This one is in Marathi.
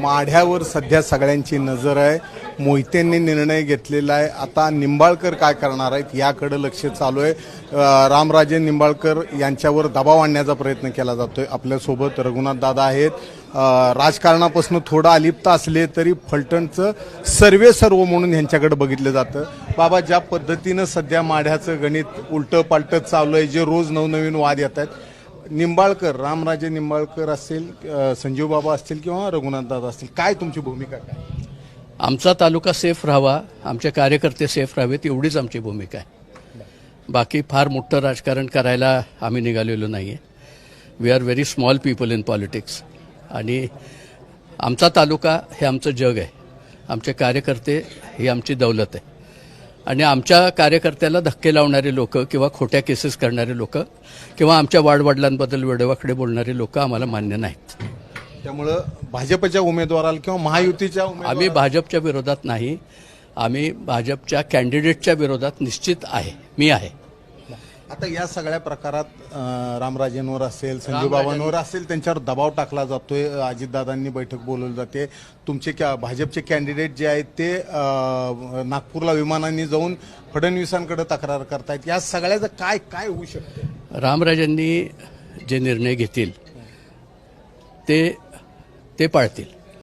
माढ्यावर सध्या सगळ्यांची नजर आहे. मोहितेंनी निर्णय घेतलेला आहे. आता निंबाळकर काय करणार आहेत याकडे लक्ष चालू आहे. रामराजे निंबाळकर यांच्यावर दबाव आणण्याचा प्रयत्न केला जातोय. आपल्यासोबत रघुनाथ दादा आहेत. राजकारणापासून थोडं अलिप्त असले तरी फलटणचं सर्वे सर्व म्हणून यांच्याकडे बघितलं जातं. बाबा ज्या पद्धतीनं सध्या माढ्याचं गणित उलटं पालटं चालू आहे जे रोज नवनवीन वाद येत आहेत निंबाळकर रामराजे निंबाळकर असतील संजीव बाबा असतील किंवा रघुनाथ दादा असतील काय तुमची भूमिका काय? आमचा तालुका सेफ राहावा आमचे कार्यकर्ते सेफ राहावेत एवढीच आमची भूमिका आहे. बाकी फार मोठं राजकारण करायला आम्ही निघालेलो नाही आहे we are very small people in politics आणि आमचा तालुका हे आमचं जग आहे. आमचे कार्यकर्ते ही आमची दौलत आहे. आणि आमच्या कार्यकर्त्याला धक्के लावणारे लोक किंवा खोट्या केसेस करणारे लोक किंवा आमच्या वाडवडिलांबद्दल वेडवाकडे बोलणारे लोक आम्हाला मान्य नाहीत. त्यामुळं भाजपच्या उमेदवाराला किंवा महायुतीच्या आम्ही भाजपच्या विरोधात नाही. आम्ही भाजपच्या कॅन्डिडेटच्या विरोधात निश्चित आहे. मी आहे. आता या सगळ्या प्रकारात रामराजेंवर असेल संजीव बाबांवर असेल त्यांच्यावर दबाव टाकला जातोय. अजितदादांनी बैठक बोलवली जाते. तुमचे क्या भाजपचे कॅन्डिडेट जे आहेत ते नागपूरला विमानांनी जाऊन फडणवीसांकडे तक्रार करतायत. या सगळ्याचं काय काय होऊ शकतं? रामराजांनी जे निर्णय घेतील ते ते पाळतील.